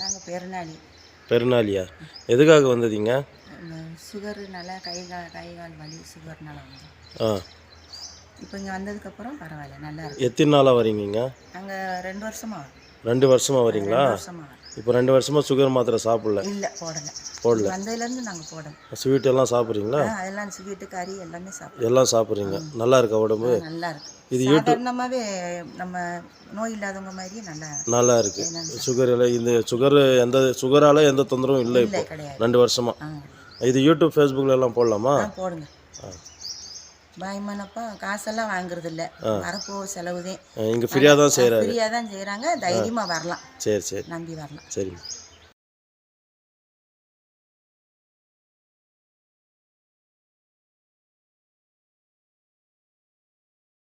நாங்கள் பெருநாளி. பெருநாளியா? எதுக்காக வந்ததீங்க? சுகருனால கை கால் கை கால் வலி சுகர்னால வந்தோம் ஆ. இப்போ இங்கே வந்ததுக்கப்புறம் பரவாயில்ல நல்லா இருக்கு. எத்தனை நாளாக வரீங்கங்க? நாங்கள் ரெண்டு வருஷமா வரோம். ரெண்டு வருஷமாக வரீங்களா? இப்போ ரெண்டு வருஷமாக சுகர் மாத்திரை சாப்பிடல? இல்லை போடலை. போடல. வந்ததுலேருந்து நாங்கள் போடலை. ஸ்வீட் எல்லாம் சாப்பிட்றீங்களா? அதெல்லாம் ஸ்வீட்டு கறி எல்லாமே சாப்பிடுவோம் எல்லாம் சாப்பிட்றீங்க. நல்லா இருக்கா உடம்பு? நல்லா இருக்கு. இது சாதாரணமாகவே நம்ம நோய் இல்லாதவங்க மாதிரியே நல்லா நல்லா இருக்கு சுகர் எல்லாம் இந்த சுகர் எந்த சுகரால எந்த தொந்தரவும் இல்லை இப்போ. ரெண்டு வருஷமா. இது யூடியூப் ஃபேஸ்புக்கில் எல்லாம் போடலாமா? போடுங்க. பயமானப்பா காசெல்லாம் வாங்குறது இல்லை வரப்போ செலவுதே. இங்கே ஃப்ரீயாக தான் செய்கிறாரு ஃப்ரீயாக தான் செய்கிறாங்க தைரியமாக வரலாம். சரி சரி. நம்பி வரலாம். சரிங்க